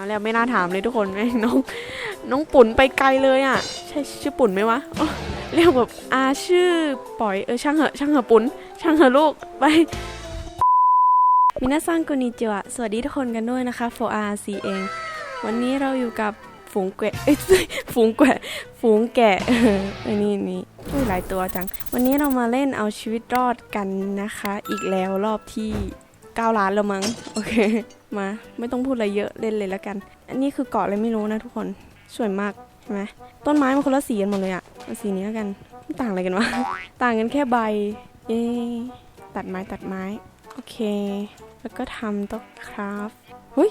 เอาแล้วไม่น่าถามเลยทุกคนแม่งน้องน้องปุ่นไปไกลเลยอะ ใช่ชื่อปุ่นไหมวะเรียกแบบอาชื่อปล่อยเออช่างเหอะช่างเหอะปุ่นช่างเหอะลูกไปมินาซังกุนิจิวะสวัสดีทุกคนกันด้วยนะคะ 4RC เองวันนี้เราอยู่กับฝูงแกะเอ้ยฝูงแกะฝูงแกะเออไอ้นี่นี่อหลายตัวจัง วันนี้เรามาเล่นเอาชีวิตรอดกันนะคะ อีกแล้วรอบที่ 9 ล้านแล้วมั้ง โอเค มา ไม่ต้องพูดอะไรเยอะเล่นเลยแล้วกัน อันนี้คือเกาะอะไรไม่รู้นะทุกคน สวยมากใช่ไหมต้นไม้มันคนละสีกันหมดเลยอะเอาสีนี้แล้วกันมันต่างอะไรกันวะ ต่างกันแค่ใบ เย้ตัดไม้ตัดไม้ โอเค แล้วก็ทำโต๊ะคราฟเฮ้ย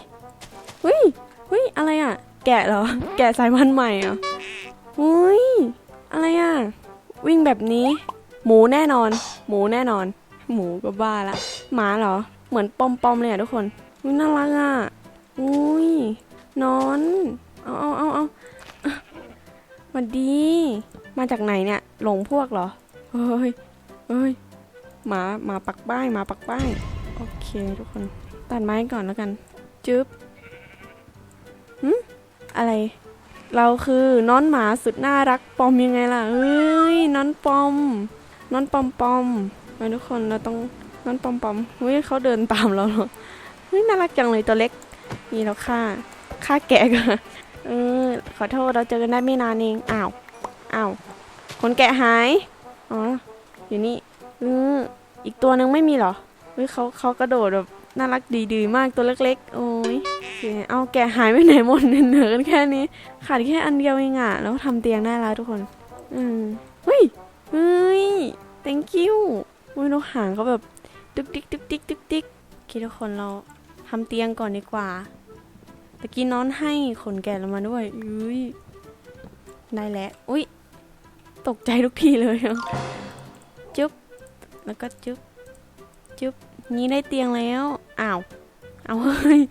เฮ้ยเฮ้ยอะไรอะแกะเหรอ แกะสายพันธุ์ใหม่เหรอเฮ้ยอะไรอะวิ่งแบบนี้ หมูแน่นอน หมูแน่นอน หมูก็บ้าละ หมาเหรอ เหมือนปอมปอมๆเลยอะทุกคนอุ้ยน่ารักอะอุ้ยนอน เอาเอาเอาเอาวัสดี มาจากไหนเนี่ย หลงพวกเหรอ เฮ้ยเฮ้ยหมาหมาปักป้ายหมาปักป้าย โอเคทุกคน ตัดไม้ก่อนแล้วกัน จึ๊บหึอะไร เราคือน้อนหมาสุดน่ารักปอมยังไงล่ะเอ้ยน้อนปอม น้อนปอมปอมมาทุกคนเราต้อง อนปอมปอมเฮ้ยเขาเดินตามเราเหรอเฮ้ยน่ารักจังเลยตัวเล็ก นี่เราฆ่าฆ่าแกะกันเออขอโทษเราเจอกันได้ไม่นานเองอ้าวอ้าวคนแกะหายอ๋ออยู่นี่เอออีกตัวนึงไม่มีเหรอเฮ้ยเขาเขากระโดดแบบน่ารักดีๆมากตัวเล็กๆ โอ้ยเอาแกะหายไปไหนหมดเหนือกันแค่นี้ ขาดแค่อันเดียวเองอะแล้วทำเตียงได้แล้วทุกคน อืมเฮ้ยเฮ้ย thank you อุ้ยนกหางเขาแบบ ตึกติ๊กตึกติ๊กตึกติ๊กโอเคทุกคนเราทำเตียงก่อนดีกว่าตะกี้น้อนให้ขนแกะลงมาด้วยอุ้ยได้แล้วอุ้ยตกใจทุกทีเลยอะจุ๊บแล้วก็จุ๊บจุ๊บนี่ได้เตียงแล้วอ้าวเอาเฮ้ย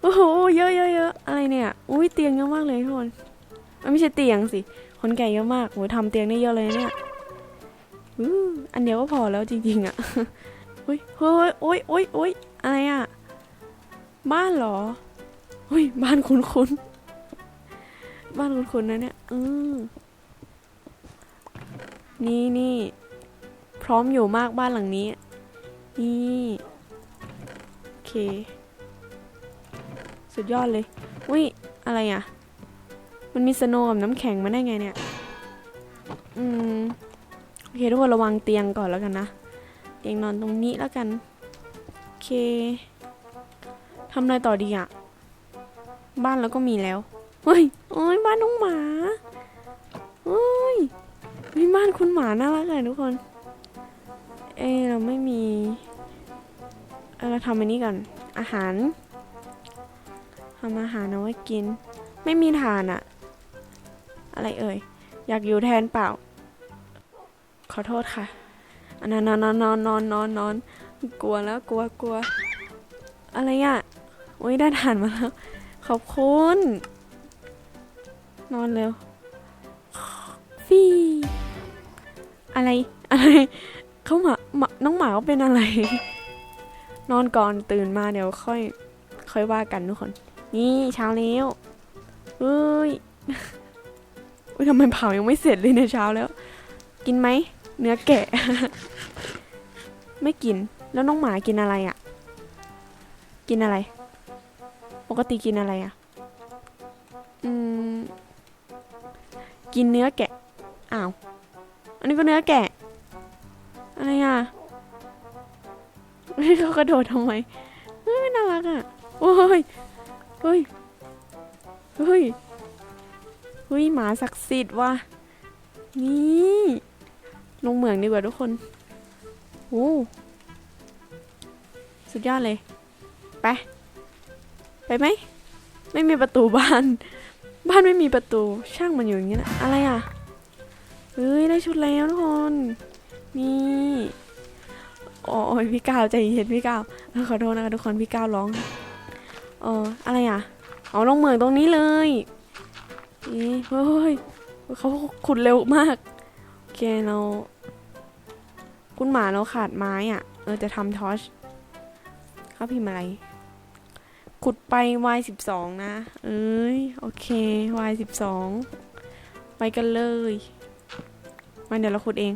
โอ้โหเยอะเยอะเยอะอะไรเนี่ยอุ้ยเตียงเยอะมากเลยทุกคนไม่ใช่เตียงสิขนแกะเยอะมากโหทำเตียงได้เยอะเลยเนี่ยอันเดียวก็พอแล้วจริงๆอะเฮ้ยเฮ้ยโอ้ยโอ้ยโอ้ยอะไรอะบ้านเหรอเฮ้ยบ้านคุ้นคุ้นๆบ้านคุ้นคุ้นๆนะเนี่ยอืมนี่นี่พร้อมอยู่มากบ้านหลังนี้ นี่โอเค สุดยอดเลยอุ้ยอะไรอะ มันมีสโนว์กับน้ำแข็งมาได้ไงเนี่ย อืม โอเคทุกคนระวังเตียงก่อนแล้วกันนะ เตียงนอนตรงนี้แล้วกัน โอเคทำอะไรต่อดีอะบ้านเราก็มีแล้ว เฮ้ยโอ้ยบ้านน้องหมาเฮ้ยมีบ้านคุณหมาน่ารักเลยทุกคน เอะเราไม่มีเราทำอันนี้ก่อน อาหารทำอาหารเอาไว้กิน ไม่มีทานอะอะไรเอ่ย อยากอยู่แทนเปล่า ขอโทษค่ะ นนั้นนอนนอนนอนนอนนอนนอนกลัวแล้วกลัวกลัว อะไรอะโอ้ยได้ทานมาแล้ว ขอบคุณ นอนเร็วฟีอะไร อะไรเขาหมาหมาน้องหมาเขาเป็นอะไร นอนก่อนตื่นมาเดี๋ยวค่อย ค่อยว่ากันทุกคน นี่เช้าแล้วเฮ้ยอุ้ยทำไมเผายังไม่เสร็จเลยในยเช้าแล้ว กินไหมเนื้อแกะ ไม่กิน แล้วน้องหมากินอะไรอะ่ะ กินอะไร ปกติกินอะไรอะ่ะ อืม กินเนื้อแกะ อ้าว อันนี้ก็เนื้อแกะ อะไรอะเฮ้ยเขากระโดดทำไมเฮ้ยน่ารักอะ โอ้ย เฮ้ย เฮ้ย เฮ้ย หมาศักดิ์สิทธิ์ว่ะ นี่ ลงเหมืองดีกว่าทุกคน โอ้สุดยอดเลย ไป ไปไหม ไม่มีประตูบ้าน บ้านไม่มีประตูช่างมันอยู่อย่างนี้นะ อะไรอะเฮ้ย ได้ชุดแล้วทุกคน นี่โอ้ยพี่ก้าวใจเย็นพี่ก้าวขอโทษนะคะทุกคนพี่ก้าวร้อง เอออะไรอะ เอาลงเหมืองตรงนี้เลยนี่เฮ้ยเขาขุดเร็วมาก โอเคเรา คุณหมาเราขาดไม้อะ เออจะทำทอชเขาพิมพ์อะไร ขุดไป y สิบสองนะ เอ้ย โอเค y สิบสองไปกันเลยมาเดี๋ยวเราขุดเอง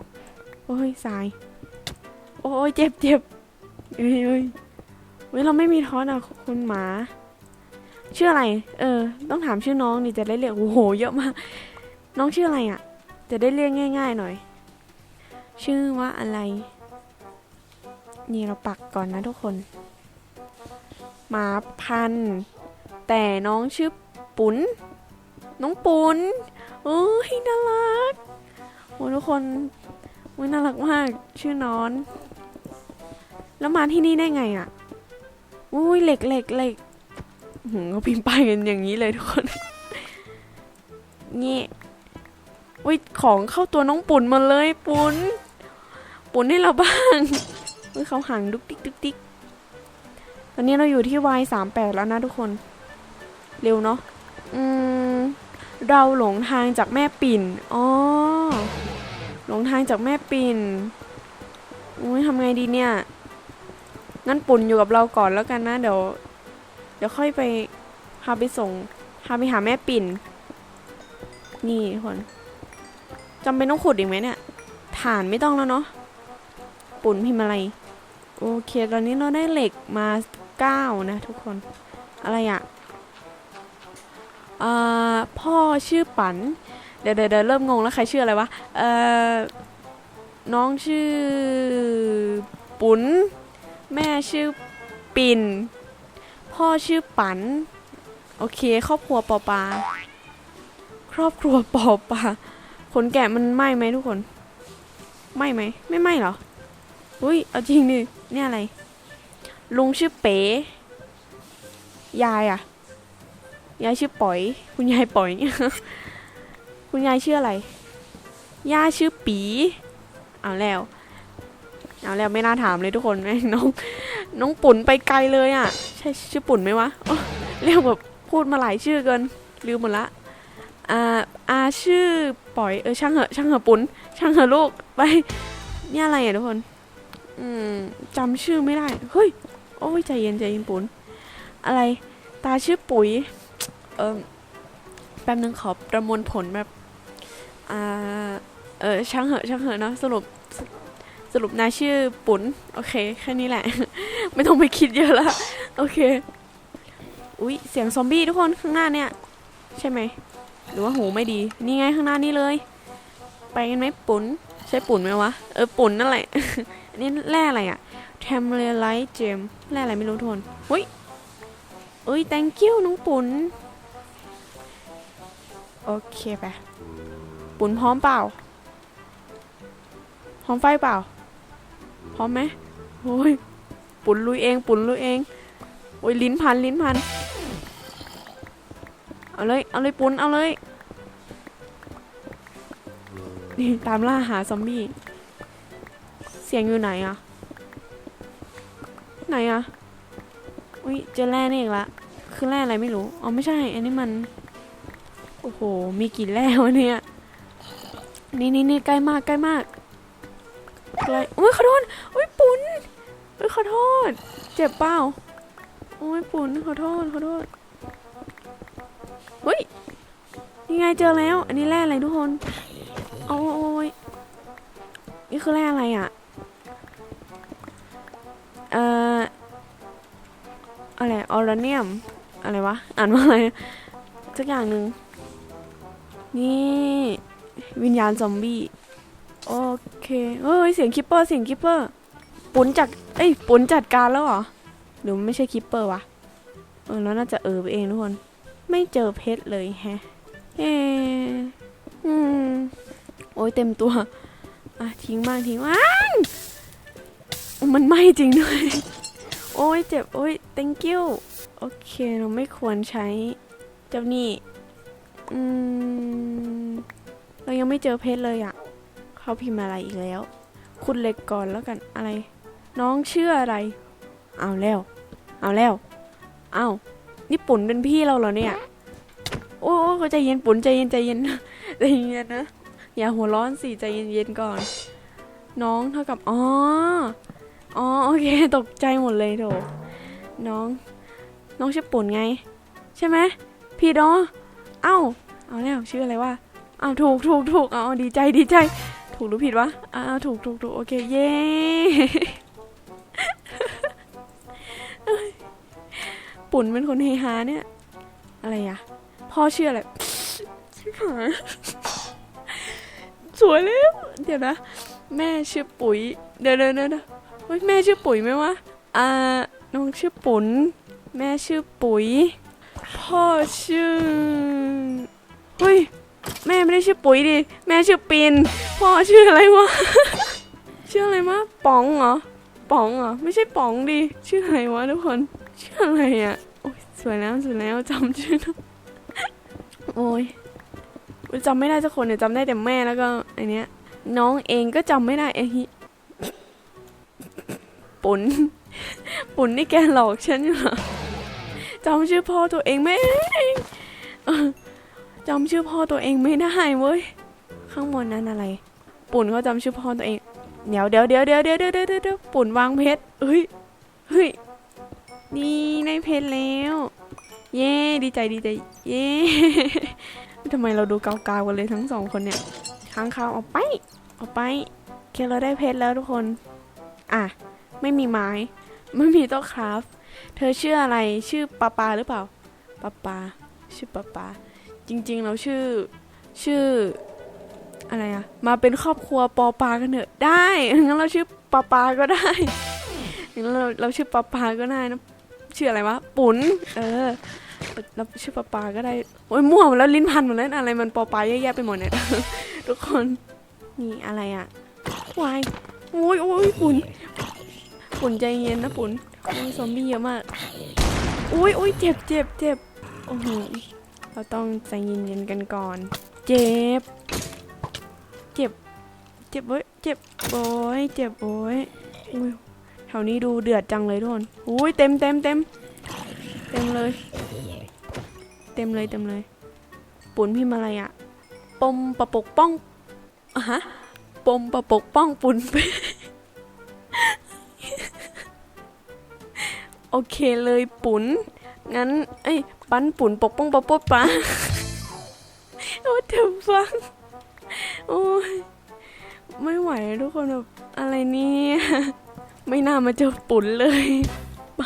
โอ้ยสาย โอ้ยเจ็บเจ็บเอ้ยเอ้ยเว้ยเราไม่มีทอนอะคุณหมา ชื่ออะไร เออ ต้องถามชื่อน้องดิจะได้เรียกโอ้โห เยอะมาก น้องชื่ออะไรอะ จะได้เรียกง่าย ๆ หน่อย ชื่อว่าอะไร นี่เราปักก่อนนะทุกคน หมาพัน แต่น้องชื่อปุนน้องปุนเอ้ยน่ารักโอ้ยทุกคนโอ้ยน่ารักมาก ชื่อนอน แล้วมาที่นี่ได้ไงอะ่ะอุ้ยเหล็กเหล็กเหล็กหืมเขาพิมพ์ไปกันอย่างนี้เลยทุกคนนี่อุ้ยของเข้าตัวน้องปุ่นมาเลยปุน ปุนให้เราบ้างอุ้ยเขาห่างดุกดิกดุกดิกตอนนี้เราอยู่ที่ y 3 8แล้วนะทุกคน เร็วเนาะอืมเราหลงทางจากแม่ปิ่นอ๋อหลงทางจากแม่ปิ่นอุ้ยทำไงดีเนี่ย งั้นปุ่นอยู่กับเราก่อนแล้วกันนะ เดี๋ยว เดี๋ยวค่อยไปพาไปส่งพาไปหาแม่ปิ่น นี่ทุกคนจำเป็นต้องขุดอีกไหมเนี่ย ฐานไม่ต้องแล้วเนาะ ปุ่นพิมพ์อะไร โอเค ตอนนี้เราได้เหล็กมาเก้านะทุกคน อะไรอะ่ะพ่อชื่อปันเดี๋ยวเดี๋ยวเดี๋ยวเริ่มงงแล้วใครชื่ออะไรวะ เอ่อ น้องชื่อปุ่น แม่ชื่อปิน พ่อชื่อปัน โอเค ครอบครัวปอปา ครอบครัวปอปาขนแกะมันไหมไหมทุกคน ไหมไหม ไม่ไหมเหรอ อุ้ยเอาจริงดิเนี่ยอะไร ลุงชื่อเป๋ ยายอะยายชื่อป๋อย คุณยายป๋อยคุณยายชื่ออะไร ย่าชื่อปี เอาแล้ว เอาแล้วไม่น่าถามเลยทุกคนแม่งน้อง น้องปุ่นไปไกลเลยอะใช่ชื่อปุ่นไหมวะเรียกแบบพูดมาหลายชื่อเกินลืมหมดละอ่าอาชื่อป๋อยเออช่างเหอะช่างเหอะปุ่นช่างเหอะลูกไป นี่อะไรอะทุกคน อืมจำชื่อไม่ได้ เฮ้ย โอ้ยใจเย็นใจเย็นปุนอะไร ตาชื่อปุ๋ย เออแป๊บนึงขอประมวลผลแบบอ่าเออช่างเหอะช่างเหอะเนาะสรุปสรุปนายชื่อปุนโอเค แค่นี้แหละ ไม่ต้องไปคิดเยอะละโอเค อุ๊ย เสียงซอมบี้ทุกคนข้างหน้าเนี่ย ใช่ไหม หรือว่าหูไม่ดี นี่ไงข้างหน้านี่เลย ไปกันไหมปุนใช่ปุนไหมวะ เออปุนนั่นแหละ นนี้แร่อะไรอะ t a m r e l i t e gem แร่อะไรไม่รู้ทุนเฮ้ยเอ้ย thank you น้องปุนโอเคไปปุนพร้อมเปล่า พร้อมไฟเปล่า พร้อมไหมโอ้ยปุนลุยเอง ปุนลุยเอง โอ้ยลิ้นพันลิ้นพัน เอาเลย เอาเลยปุนเอาเลย นี่ตามล่าหาซอมบี้ เสียงอยู่ไหนอะไหนอะอุ้ยเจอแร่นี่อีกละ คือแร่อะไรไม่รู้ อ๋อไม่ใช่ อันนี้มัน โอ้โห มีกี่แร่วะเนี่ย นี่นี่นี่ใกล้มากใกล้มากใกล้อุ้ยขอโทษอุ้ยปุ่นอุ้ยขอโทษ เจ็บเปล่าโอ้ยปุ่นขอโทษขอโทษอุ้ยยังไงเจอแล้ว อันนี้แร่อะไรทุกคนโอ้โอ้ยนี่คือแร่อะไรอะ อะไรเนียม อะไรวะ อ่านว่าอะไรสักอย่างหนึ่งนี่วิญญาณซอมบี้ โอเคเฮ้ยเสียงคิปเปอร์เสียงคิปเปอร์ปุนจัดเอ้ยปุนจัดการแล้วเหรอหรือไม่ใช่คิปเปอร์วะเออแล้วน่าจะเออไปเองทุกคน ไม่เจอเพชรเลยแฮะเออืมโอ้ยเต็มตัวอะทิ้งบ้างทิ้งบ้างมันไหม้จริงด้วย โอ้ยเจ็บ โอ้ย thank you เคเราไม่ควรใช้เจ้านี่ อืม เรายังไม่เจอเพชรเลยอะ่ะ เขาพิมพ์อะไรอีกแล้ว คุณเล็กก่อนแล้วกันอะไร น้องชื่ออะไร เอาแล้ว เอาแล้ว เอานี่ปุ่นเป็นพี่เราเหรอเนี่ย โอ้ยเขาใจเย็นปุ่นใจเย็นใจเย็นใจเย็นนะ อย่าหัวร้อนสิใจเย็นๆก่อน น้องเท่ากับ อ๋อ อ๋อ โอเค ตกใจหมดเลยโถน้อง น้องชื่อปุ่นไง ใช่ไหมพี่ดอเอ้า เอาแล้วชื่ออะไรวะเอาถูกถูกถูกเอาดีใจดีใจ ถูกหรือผิดวะเอาถูกถูกถูกโอเคเย้ปุ่นเป็นคนเฮฮาเนี่ย อะไรอะพ่อชื่ออะไรสวยแล้วเดี๋ยวนะ แม่ชื่อปุ๋ยเดี๋ยวเดี๋ยวเดี๋ยวเดี๋ยวเฮ้ยแม่ชื่อปุ๋ยไหมวะอ่าน้องชื่อปุ๋น แม่ชื่อปุ๋ย พ่อชื่อเฮ้ยแม่ไม่ได้ชื่อปุ๋ยดิแม่ชื่อปินพ่อชื่ออะไรวะ ชื่ออะไรวะป๋องเหรอป๋องเหรอไม่ใช่ป๋องดิชื่ออะไรวะทุกคนชื่ออะไรอะโอ้ยสวยแล้วสวยแล้วจำชื่อโอ้ยจำไม่ได้สักคนเนี่ยจำได้แต่แม่แล้วก็ไอเนี้ยน้องเองก็จำไม่ได้ไอ้ฮิปุ่น ปุ่นนี่แกหลอกฉันเหรอจำชื่อพ่อตัวเองไม่จำชื่อพ่อตัวเองไม่ได้เว้ย ข้างบนนั้นอะไร ปุ่นเขาจำชื่อพ่อตัวเอง เดี๋ยวเดี๋ยวเดี๋ยวเดี๋ยวเดี๋ยวเดี๋ยวเดี๋ยวปุ่นวางเพชรเฮ้ย เฮ้ย นี่ได้เพชรแล้ว เย้ดีใจดีใจ เย้ทำไมเราดูเกาๆกันเลยทั้งสองคนเนี่ยค้างคาวเอกไปออกไป เคเราได้เพชรแล้วทุกคน อะ ไม่มีไม้ ไม่มีโต๊ะคราฟเธอชื่ออะไรชื่อปาปาหรือเปล่าปาปาชื่อปาปา จริง ๆ เราชื่อชื่ออะไรอะมาเป็นครอบครัวปอปากันเถอะได้งั้นเราชื่อปาปาก็ได้งั้นเราเราชื่อปาปาก็ได้นะชื่ออะไรวะปุ๋นเออเราชื่อปาปาก็ได้โอ้ยมั่วหมดแล้วลิ้นพันหมดแล้วอะไรมันปอปาแย่ๆไปหมดเนี่ยทุกคนนี่อะไรอะวายโอ้ยโอ้ยปุ่น ปุ่นใจเย็นนะปุ่นโอ้ยซอมบี้เยอะมากโอ้ยโอ้ยเจ็บเจ็บเจ็บโอ้โหเราต้องใจเย็นๆกันก่อน เจ็บ เจ็บ เจ็บเว้ยเจ็บโอ้ยเจ็บโอ้ยอุ้ยแถวนี้ดูเดือดจังเลยทุกคนอุ้ยเต็มเต็มเต็มเต็มเลย เต็มเลยเต็มเลย ปุ่นพิมพ์อะไรอะปมประปกป้องอะฮะปมประปกป้องปุ่น อเคเลยปุ่นงั้นเอ้ยปั้นปุ่นปกป้องปะปะปะโอ้เถอฟังโอ้ยไม่ไหวทุกคนแบบอะไรเนี่ยไม่น่ามาเจอปุ่นเลย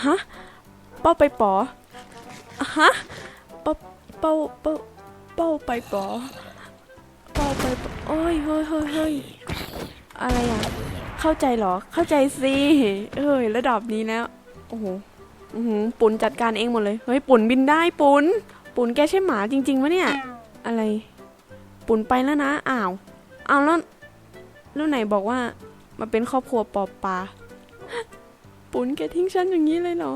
ฮะเป้าไปปออฮะเป้าเป้าเป้าเป้าไปปอเป้าไปปอโอ้ยเฮ้ยเฮ้ยเฮ้ยอะไรอะเข้าใจเหรอเข้าใจสิเอ้ยระดับนี้แล้วโอ้โห อือหือปุ่นจัดการเองหมดเลย เฮ้ยปุ่นบินได้ปุ่นปุ่นแกใช่หมาจริงๆวะเนี่ย อะไร ปุ่นไปแล้วนะ อ้าวอ้าวแล้วแล้วไหนบอกว่ามาเป็นครอบครัวปอบปลาปุ่นแกทิ้งฉันอย่างนี้เลยเหรอ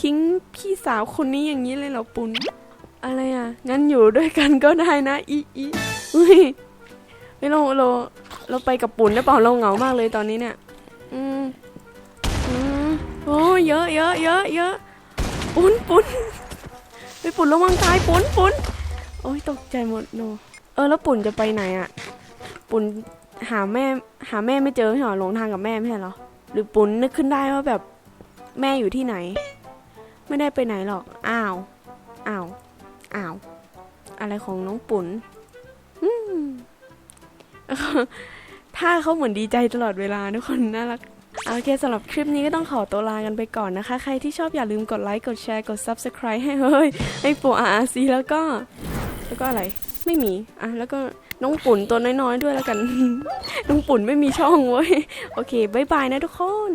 ทิ้งพี่สาวคนนี้อย่างนี้เลยเหรอปุ่นอะไรอะ งั้นอยู่ด้วยกันก็ได้นะ อีอีอุ้ยไม่เราเราเราไปกับปุ่นได้เปล่าเราเหงามากเลยตอนนี้เนี่ย อืม โอ้เยอะเยอะเยอะเยอะปุ่นปุ่นไปปุ่นระวังตายปุ่นปุ่นโอ้ยตกใจหมดโนเออแล้วปุ่นจะไปไหนอะปุ่นหาแม่หาแม่ไม่เจอไม่ใช่เหรอหลงทางกับแม่ไม่ใช่หรอหรือปุ่นนึกขึ้นได้ว่าแบบแม่อยู่ที่ไหน ไม่ได้ไปไหนหรอกอ้าวอ้าวอ้าวอะไรของน้องปุ่นอืมถ้าเขาเหมือนดีใจตลอดเวลาทุกคนน่ารัก โอเคสำหรับคลิปนี้ก็ต้องขอตัวลากันไปก่อนนะคะ ใครที่ชอบอย่าลืมกดไลค์กดแชร์กด Subscribe ให้เฮ้ยให้ปู่อาร์ซีแล้วก็ แล้วก็อะไรไม่มีอะแล้วก็น้องปุ่นตัวน้อยๆด้วยแล้วกัน น้องปุ่นไม่มีช่องเว้ย โอเคบายบายนะทุกคน